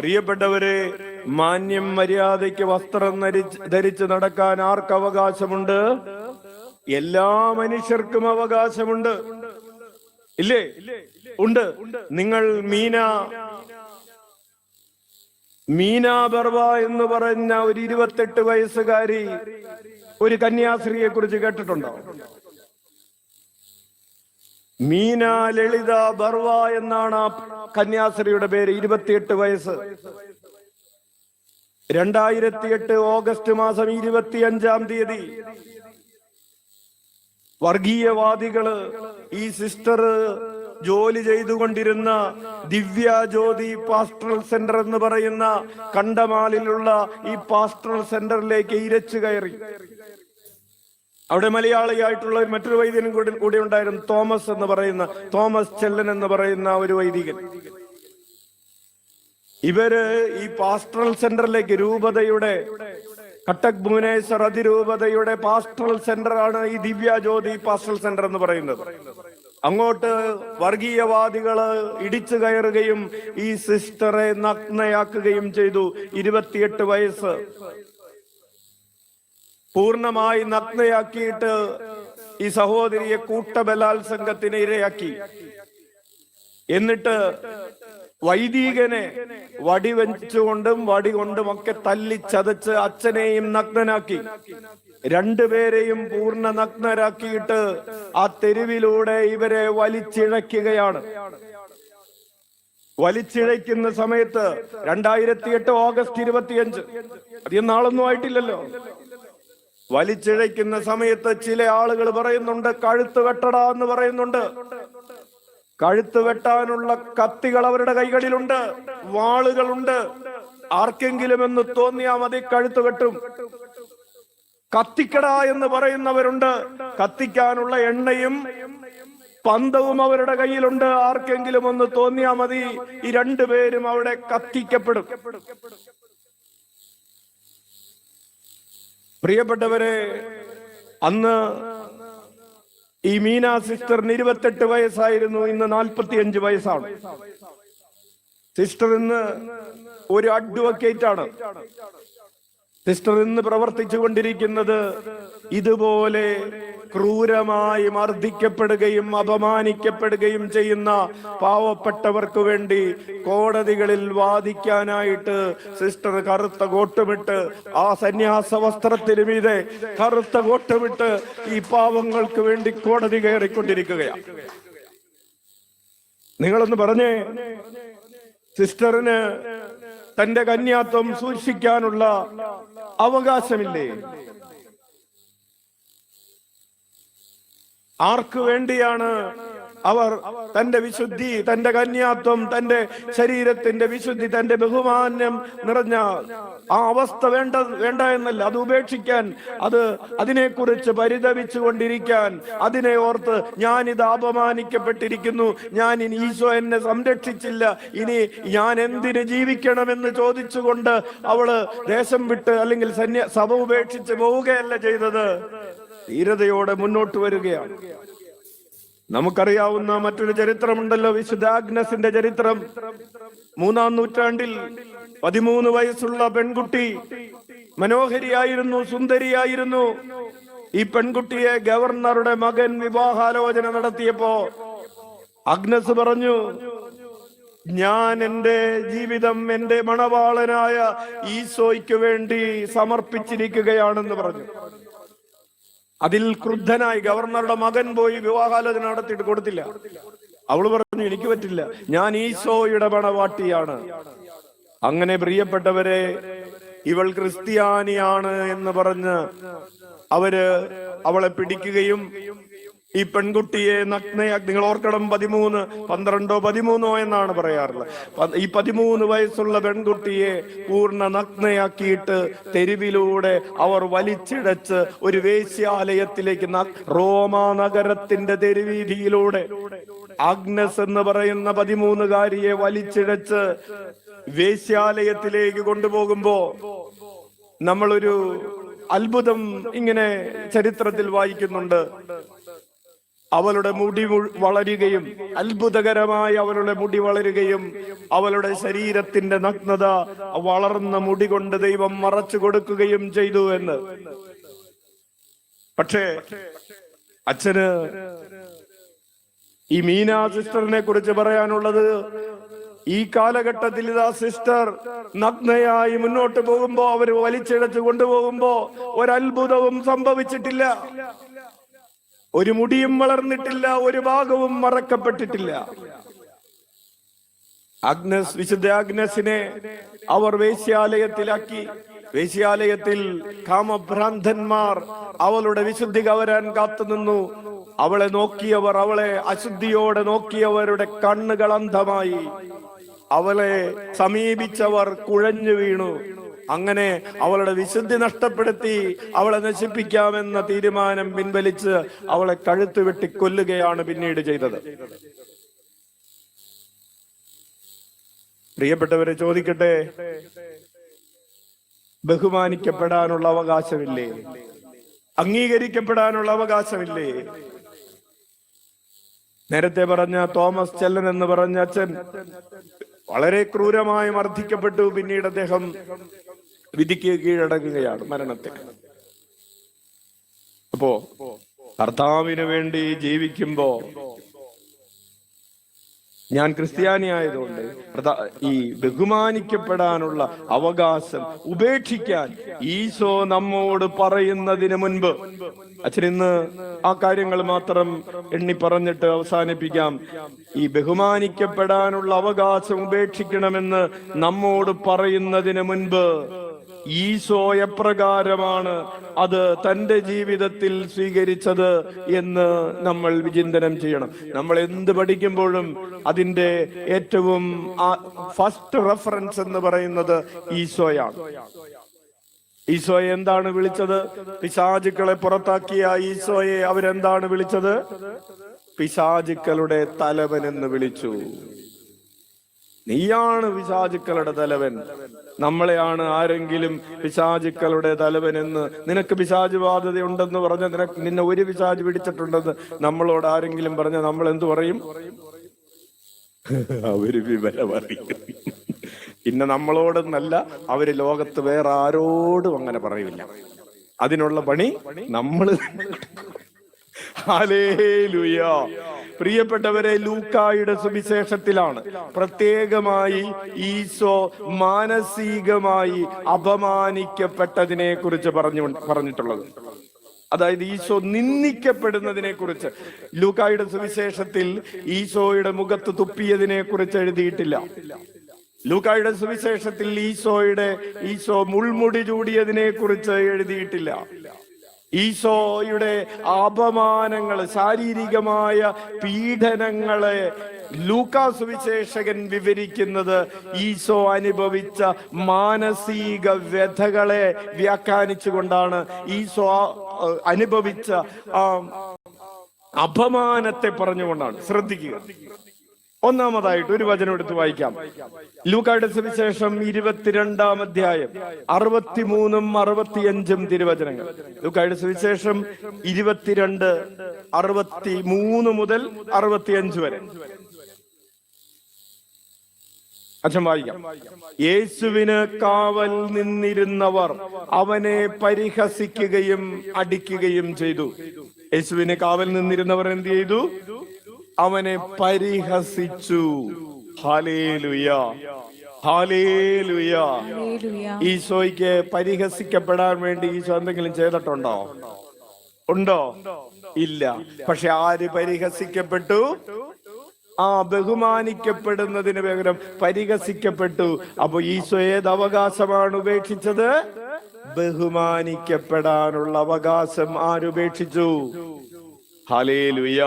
പ്രിയപ്പെട്ടവരെ മാന്യം മര്യാദയ്ക്ക് വസ്ത്രം ധരിച്ച് നടക്കാൻ ആർക്ക് അവകാശമുണ്ട്? എല്ലാ മനുഷ്യർക്കും അവകാശമുണ്ട്. ഇല്ലേ? ഉണ്ട്. നിങ്ങൾ മീന മീനാ ബർവ എന്ന് പറഞ്ഞ ഒരു ഇരുപത്തെട്ട് വയസ്സുകാരി ഒരു കന്യാസ്ത്രീയെ കുറിച്ച് കേട്ടിട്ടുണ്ടോ? മീന ലളിത ബർവ എന്നാണ് ആ കന്യാസ്ത്രീയുടെ പേര് ഇരുപത്തിയെട്ട് വയസ്സ്. രണ്ടായിരത്തി എട്ട് ഓഗസ്റ്റ് മാസം ഇരുപത്തിയഞ്ചാം തീയതി വർഗീയവാദികൾ ഈ സിസ്റ്റർ ജോലി ചെയ്തുകൊണ്ടിരുന്ന ദിവ്യ ജ്യോതി പാസ്റ്ററൽ സെന്റർ എന്ന് പറയുന്ന കണ്ടമാലിലുള്ള ഈ പാസ്റ്ററൽ സെന്ററിലേക്ക് ഇരച്ചു കയറി. അവിടെ മലയാളിയായിട്ടുള്ള മറ്റൊരു വൈദികനും കൂടി കൂടി ഉണ്ടായിരുന്നു. തോമസ് എന്ന് പറയുന്ന തോമസ് ചെല്ലൻ എന്ന് പറയുന്ന ഒരു വൈദികൻ. ഇവർ ഈ പാസ്റ്ററൽ സെന്ററിലേക്ക് രൂപതയുടെ കട്ടക് ഭുവനേശ്വർ അതിരൂപതയുടെ പാസ്റ്ററൽ സെന്റർ ആണ് ഈ ദിവ്യ ജ്യോതി പാസ്റ്ററൽ സെന്റർ എന്ന് പറയുന്നത്. അങ്ങോട്ട് വർഗീയവാദികൾ ഇടിച്ചു കയറുകയും ഈ സിസ്റ്ററെ നഗ്നയാക്കുകയും ചെയ്തു. ഇരുപത്തിയെട്ട് വയസ്സ്. പൂർണമായി നഗ്നയാക്കിയിട്ട് ഈ സഹോദരിയെ കൂട്ടബലാത്സംഗത്തിന് ഇരയാക്കി. എന്നിട്ട് വൈദികനെ വടി വെച്ചുകൊണ്ടും വടി കൊണ്ടും ഒക്കെ തല്ലി ചതച്ച് അച്ഛനെയും നഗ്നനാക്കി. രണ്ടുപേരെയും പൂർണ നഗ്നരാക്കിയിട്ട് ആ തെരുവിലൂടെ ഇവരെ വലിച്ചിഴക്കുകയാണ് വലിച്ചിഴയ്ക്കുന്ന സമയത്ത് രണ്ടായിരത്തി എട്ട് ഓഗസ്റ്റ് ഇരുപത്തിയഞ്ച് അധികം നാളൊന്നും ആയിട്ടില്ലല്ലോ. വലിച്ചിഴയ്ക്കുന്ന സമയത്ത് ചില ആളുകൾ പറയുന്നുണ്ട് കഴുത്ത് വെട്ടടാ എന്ന് പറയുന്നുണ്ട്. കഴുത്ത് വെട്ടാനുള്ള കത്തികൾ അവരുടെ കൈകളിലുണ്ട് വാളുകളുണ്ട്. ആർക്കെങ്കിലും എന്ന് തോന്നിയാ മതി കഴുത്ത് വെട്ടും. കത്തിക്കട എന്ന് പറയുന്നവരുണ്ട് കത്തിക്കാനുള്ള എണ്ണയും പന്തവും അവരുടെ കയ്യിലുണ്ട്. ആർക്കെങ്കിലും ഒന്ന് തോന്നിയാ മതി ഈ രണ്ടുപേരും അവിടെ കത്തിക്കപ്പെടും. പ്രിയപ്പെട്ടവരെ അന്ന് ഈ മീന സിസ്റ്ററിന് ഇരുപത്തെട്ട് വയസ്സായിരുന്നു ഇന്ന് നാൽപ്പത്തി അഞ്ച് വയസ്സാണ്. സിസ്റ്റർ ഇന്ന് ഒരു അഡ്വക്കേറ്റ് ആണ്. സിസ്റ്റർ ഇന്ന് പ്രവർത്തിച്ചു കൊണ്ടിരിക്കുന്നത് ഇതുപോലെ ക്രൂരമായി മർദ്ദിക്കപ്പെടുകയും അപമാനിക്കപ്പെടുകയും ചെയ്യുന്ന പാവപ്പെട്ടവർക്ക് വേണ്ടി കോടതികളിൽ വാദിക്കാനായിട്ട് സിസ്റ്റർ കറുത്ത കോട്ടുമിട്ട് ആ സന്യാസ വസ്ത്രത്തിന് മീതെ കറുത്ത കോട്ടുമിട്ട് ഈ പാവങ്ങൾക്ക് വേണ്ടി കോടതി കയറിക്കൊണ്ടിരിക്കുകയാണ്. നിങ്ങളൊന്ന് പറഞ്ഞേ സിസ്റ്ററിന് തന്റെ കന്യാത്വം സൂക്ഷിക്കാനുള്ള അവകാശമില്ലേ? ആർക്കു വേണ്ടിയാണ് അവർ തന്റെ വിശുദ്ധി തന്റെ കന്യാത്വം തന്റെ ശരീരത്തിന്റെ വിശുദ്ധി തന്റെ ബഹുമാനം നിറഞ്ഞ ആ അവസ്ഥ വേണ്ട വേണ്ട എന്നല്ല അത് ഉപേക്ഷിക്കാൻ അത് അതിനെക്കുറിച്ച് പരിതപിച്ചു കൊണ്ടിരിക്കാൻ അതിനെ ഓർത്ത് ഞാൻ ഇത് അപമാനിക്കപ്പെട്ടിരിക്കുന്നു ഞാൻ ഇനി ഈശോ എന്നെ സംരക്ഷിച്ചില്ല ഇനി ഞാൻ എന്തിന് ജീവിക്കണമെന്ന് ചോദിച്ചുകൊണ്ട് അവൾ ദേശം വിട്ട് അല്ലെങ്കിൽ സന്യ സഭ ഉപേക്ഷിച്ച് പോവുകയല്ല ചെയ്തത്. ധീരതയോടെ മുന്നോട്ട് വരികയാണ്. നമുക്കറിയാവുന്ന മറ്റൊരു ചരിത്രമുണ്ടല്ലോ വിശുദ്ധ ആഗ്നസിന്റെ ചരിത്രം. മൂന്നാം നൂറ്റാണ്ടിൽ പതിമൂന്ന് വയസ്സുള്ള പെൺകുട്ടി മനോഹരിയായിരുന്നു സുന്ദരിയായിരുന്നു. ഈ പെൺകുട്ടിയെ ഗവർണറുടെ മകൻ വിവാഹാലോചന നടത്തിയപ്പോ അഗ്നസ് പറഞ്ഞു ഞാൻ എന്റെ ജീവിതം എന്റെ മണവാളനായ ഈശോയ്ക്ക് വേണ്ടി സമർപ്പിച്ചിരിക്കുകയാണെന്ന് പറഞ്ഞു. അതിൽ ക്രുദ്ധനായി ഗവർണറുടെ മകൻ പോയി വിവാഹാലോചന നടത്തിയിട്ട് കൊടുത്തില്ല. അവൾ പറഞ്ഞു എനിക്ക് പറ്റില്ല. ഞാൻ ഈശോയുടെ മണവാട്ടിയാണ്. അങ്ങനെ പ്രിയപ്പെട്ടവരെ ഇവൾ ക്രിസ്ത്യാനിയാണ് എന്ന് പറഞ്ഞ് അവർ അവളെ പിടിക്കുകയും ഈ പെൺകുട്ടിയെ നഗ്നയാ നിങ്ങൾ ഓർക്കണം പതിമൂന്ന് പന്ത്രണ്ടോ പതിമൂന്നോ എന്നാണ് പറയാറുള്ളത്. ഈ പതിമൂന്ന് വയസ്സുള്ള പെൺകുട്ടിയെ പൂർണ നഗ്നയാക്കിയിട്ട് തെരുവിലൂടെ അവർ വലിച്ചിടച്ച് ഒരു വേശ്യാലയത്തിലേക്ക് റോമാ നഗരത്തിന്റെ തെരുവീതിയിലൂടെ ആഗ്നസ് എന്ന് പറയുന്ന പതിമൂന്നുകാരിയെ വലിച്ചിടച്ച് വേശ്യാലയത്തിലേക്ക് കൊണ്ടുപോകുമ്പോ നമ്മളൊരു അത്ഭുതം ഇങ്ങനെ ചരിത്രത്തിൽ വായിക്കുന്നുണ്ട്. അവളുടെ മുടി വളരുകയും അത്ഭുതകരമായി അവളുടെ മുടി വളരുകയും അവളുടെ ശരീരത്തിന്റെ നഗ്നത വളർന്ന മുടി കൊണ്ട് ദൈവം മറച്ചു കൊടുക്കുകയും ചെയ്തു എന്ന്. പക്ഷേ അച്ഛന് ഈ മീന സിസ്റ്ററിനെ കുറിച്ച് പറയാനുള്ളത് ഈ കാലഘട്ടത്തിൽ ഇതാ സിസ്റ്റർ നഗ്നയായി മുന്നോട്ട് പോകുമ്പോ അവർ വലിച്ചിഴച്ച് കൊണ്ടുപോകുമ്പോ ഒരത്ഭുതവും സംഭവിച്ചിട്ടില്ല. ഒരു മുടിയും വളർന്നിട്ടില്ല ഒരു ഭാഗവും മറക്കപ്പെട്ടിട്ടില്ല. അഗ്നസ് വിശുദ്ധ അഗ്നസിനെ അവർ വേശ്യാലയത്തിലാക്കി. വേശ്യാലയത്തിൽ കാമഭ്രാന്തന്മാർ അവളുടെ വിശുദ്ധി കവരാൻ കാത്തുനിന്നു. അവളെ നോക്കിയവർ അവളെ അശുദ്ധിയോടെ നോക്കിയവരുടെ കണ്ണുകൾ അന്ധമായി. അവളെ സമീപിച്ചവർ കുഴഞ്ഞു വീണു. അങ്ങനെ അവളുടെ വിശുദ്ധി നഷ്ടപ്പെടുത്തി അവളെ നശിപ്പിക്കാമെന്ന തീരുമാനം പിൻവലിച്ച് അവളെ കഴുത്ത് വെട്ടി കൊല്ലുകയാണ് പിന്നീട് ചെയ്തത്. പ്രിയപ്പെട്ടവരെ ചോദിക്കട്ടെ? ബഹുമാനിക്കപ്പെടാനുള്ള അവകാശമില്ലേ? അംഗീകരിക്കപ്പെടാനുള്ള അവകാശമില്ലേ? നേരത്തെ പറഞ്ഞ തോമസ് ചെല്ലൻ എന്ന് പറഞ്ഞ അച്ഛൻ വളരെ ക്രൂരമായി മർദ്ദിക്കപ്പെട്ടു. പിന്നീട് അദ്ദേഹം വിധിക്ക് കീഴടങ്ങുകയാണ് മരണത്തിന് അപ്പോ കർത്താവിന് വേണ്ടി ജീവിക്കുമ്പോ ഞാൻ ക്രിസ്ത്യാനി ആയതുകൊണ്ട് ഈ ബഹുമാനിക്കപ്പെടാനുള്ള അവകാശം ഉപേക്ഷിക്കാൻ ഈശോ നമ്മോട് പറയുന്നതിന് മുൻപ് അച്ഛൻ ഇന്ന് ആ കാര്യങ്ങൾ മാത്രം എണ്ണി പറഞ്ഞിട്ട് അവസാനിപ്പിക്കാം. ഈ ബഹുമാനിക്കപ്പെടാനുള്ള അവകാശം ഉപേക്ഷിക്കണമെന്ന് നമ്മോട് പറയുന്നതിന് മുൻപ് ഈശോ എപ്രകാരമാണ് അത് തന്റെ ജീവിതത്തിൽ സ്വീകരിച്ചത് എന്ന് നമ്മൾ വിചിന്തനം ചെയ്യണം. നമ്മൾ എന്ത് പഠിക്കുമ്പോഴും അതിന്റെ ഏറ്റവും ഫസ്റ്റ് റെഫറൻസ് എന്ന് പറയുന്നത് ഈശോയാണ്. ഈശോയെ എന്താണ് വിളിച്ചത്? പിശാചുക്കളെ പുറത്താക്കിയ ഈശോയെ അവരെന്താണ് വിളിച്ചത്? പിശാചുക്കളുടെ തലവൻ എന്ന് വിളിച്ചു. നീയാണ് പിശാചുക്കളുടെ തലവൻ. നമ്മളെയാണ് ആരെങ്കിലും പിശാചുക്കളുടെ തലവൻ എന്ന് നിനക്ക് പിശാചു ബാധ്യത ഉണ്ടെന്ന് പറഞ്ഞ നിനക്ക് നിന്നെ ഒരു പിശാച് പിടിച്ചിട്ടുണ്ടെന്ന് നമ്മളോട് ആരെങ്കിലും പറഞ്ഞ നമ്മൾ എന്തു പറയും? അവർ വിവരം പിന്നെ നമ്മളോടൊന്നല്ല അവർ ലോകത്ത് വേറെ ആരോടും അങ്ങനെ പറയില്ല. അതിനുള്ള പണി നമ്മൾ ഹല്ലേലൂയ. പ്രിയപ്പെട്ടവരെ ലൂക്കായുടെ സുവിശേഷത്തിലാണ് പ്രത്യേകമായി ഈശോ മാനസികമായി അപമാനിക്കപ്പെട്ടതിനെ കുറിച്ച് പറഞ്ഞു പറഞ്ഞിട്ടുള്ളത്. അതായത് ഈശോ നിന്ദിക്കപ്പെടുന്നതിനെ കുറിച്ച് ലൂക്കായുടെ സുവിശേഷത്തിൽ ഈശോയുടെ മുഖത്ത് തുപ്പിയതിനെ കുറിച്ച് എഴുതിയിട്ടില്ല. ലൂക്കായുടെ സുവിശേഷത്തിൽ ഈശോയുടെ ഈശോ മുൾമുടി ചൂടിയതിനെ കുറിച്ച് എഴുതിയിട്ടില്ല. ഈശോയുടെ അപമാനങ്ങൾ ശാരീരികമായ പീഡനങ്ങളെ ലൂക്കാ സുവിശേഷകൻ വിവരിക്കുന്നത് ഈശോ അനുഭവിച്ച മാനസിക വ്യഥകളെ വ്യാഖ്യാനിച്ചുകൊണ്ടാണ്. ഈശോ അനുഭവിച്ച അപമാനത്തെ പറഞ്ഞുകൊണ്ടാണ്. ശ്രദ്ധിക്കുക. ഒന്നാമതായിട്ട് ഒരു വചനം എടുത്ത് വായിക്കാം. ലൂക്കായുടെ സുവിശേഷം ഇരുപത്തിരണ്ടാം അധ്യായം അറുപത്തിമൂന്നും അറുപത്തിയഞ്ചും തിരുവചനങ്ങൾ. ലൂക്കായുടെ സുവിശേഷം ഇരുപത്തിരണ്ട് അറുപത്തി മൂന്ന് മുതൽ അറുപത്തിയഞ്ച് വരെ. അച്ഛൻ വായിക്കാം. യേശുവിന് കാവൽ നിന്നിരുന്നവർ അവനെ പരിഹസിക്കുകയും അടിക്കുകയും ചെയ്തു. യേശുവിന് കാവൽ നിന്നിരുന്നവർ എന്ത് ചെയ്തു? അവനെ പരിഹസിച്ചു. ഹാലേലുയ. ഹാലേലുയ. ഹല്ലേലൂയ. ഈശോയ്ക്ക് പരിഹസിക്കപ്പെടാൻ വേണ്ടി ഈശോ എന്തെങ്കിലും ചെയ്തിട്ടുണ്ടോ? ഉണ്ടോ? ഇല്ല. പക്ഷെ ആര് പരിഹസിക്കപ്പെട്ടു? ആ ബഹുമാനിക്കപ്പെടുന്നതിന് പകരം പരിഹസിക്കപ്പെട്ടു. അപ്പൊ ഈശോ ഏത് അവകാശമാണ് ഉപേക്ഷിച്ചത്? ബഹുമാനിക്കപ്പെടാനുള്ള അവകാശം ആരുപേക്ഷിച്ചു ഹലേലുയ.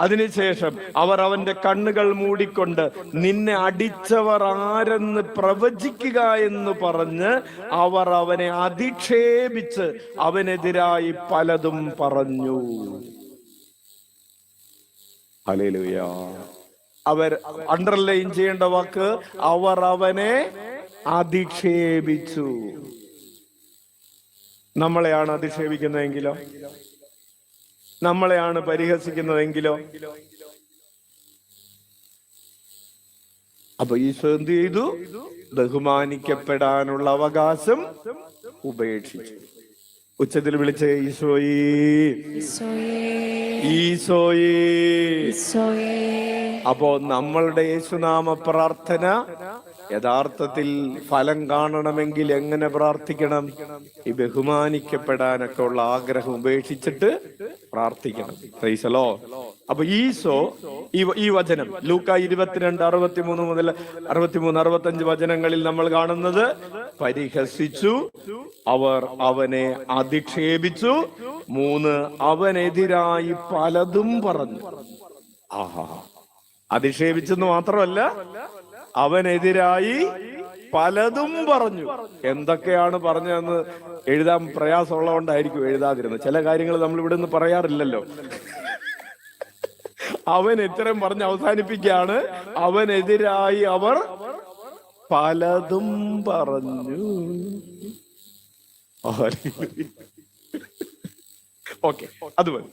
അതിനുശേഷം അവർ അവന്റെ കണ്ണുകൾ മൂടിക്കൊണ്ട് നിന്നെ അടിച്ചവർ ആരെന്ന് പ്രവചിക്കുക എന്ന് പറഞ്ഞ് അവർ അവനെ അധിക്ഷേപിച്ച് അവനെതിരായി പലതും പറഞ്ഞു. അവർ അണ്ടർലൈൻ ചെയ്യേണ്ട വാക്ക് അവർ അവനെ അധിക്ഷേപിച്ചു. നമ്മളെയാണ് അധിക്ഷേപിക്കുന്നതെങ്കിലോ? നമ്മളെയാണ് പരിഹസിക്കുന്നതെങ്കിലോ? അപ്പൊ ഈശോ എന്ത് ചെയ്തു ബഹുമാനിക്കപ്പെടാനുള്ള അവകാശം ഉപേക്ഷിച്ചു. ഉച്ചത്തിൽ വിളിച്ച ഈശോയേ. അപ്പോ നമ്മളുടെ യേശുനാമ പ്രാർത്ഥന യഥാർത്ഥത്തിൽ ഫലം കാണണമെങ്കിൽ എങ്ങനെ പ്രാർത്ഥിക്കണം? ഈ ബഹുമാനിക്കപ്പെടാനൊക്കെ ഉള്ള ആഗ്രഹം ഉപേക്ഷിച്ചിട്ട് പ്രാർത്ഥിക്കണം. ക്രൈസലോ അപ്പൊ ഈശോ ഈ ഈ വചനം ലൂക്ക ഇരുപത്തിരണ്ട് അറുപത്തിമൂന്ന് മുതൽ അറുപത്തിമൂന്ന് അറുപത്തഞ്ച് വചനങ്ങളിൽ നമ്മൾ കാണുന്നത് പരിഹസിച്ചു അവർ അവനെ അധിക്ഷേപിച്ചു മൂന്ന് അവനെതിരായി പലതും പറഞ്ഞു. ആഹാ. അധിക്ഷേപിച്ചെന്ന് മാത്രമല്ല അവനെതിരായി പലതും പറഞ്ഞു. എന്തൊക്കെയാണ് പറഞ്ഞതെന്ന് എഴുതാൻ പ്രയാസമുള്ളതുകൊണ്ടായിരിക്കും എഴുതാതിരുന്നത്. ചില കാര്യങ്ങൾ നമ്മൾ ഇവിടെ നിന്ന് പറയാറില്ലല്ലോ. അവൻ ഇത്തരം പറഞ്ഞ് അവസാനിപ്പിക്കുകയാണ്. അവനെതിരായി അവർ പലതും പറഞ്ഞു. ഓക്കെ. അത് മതി.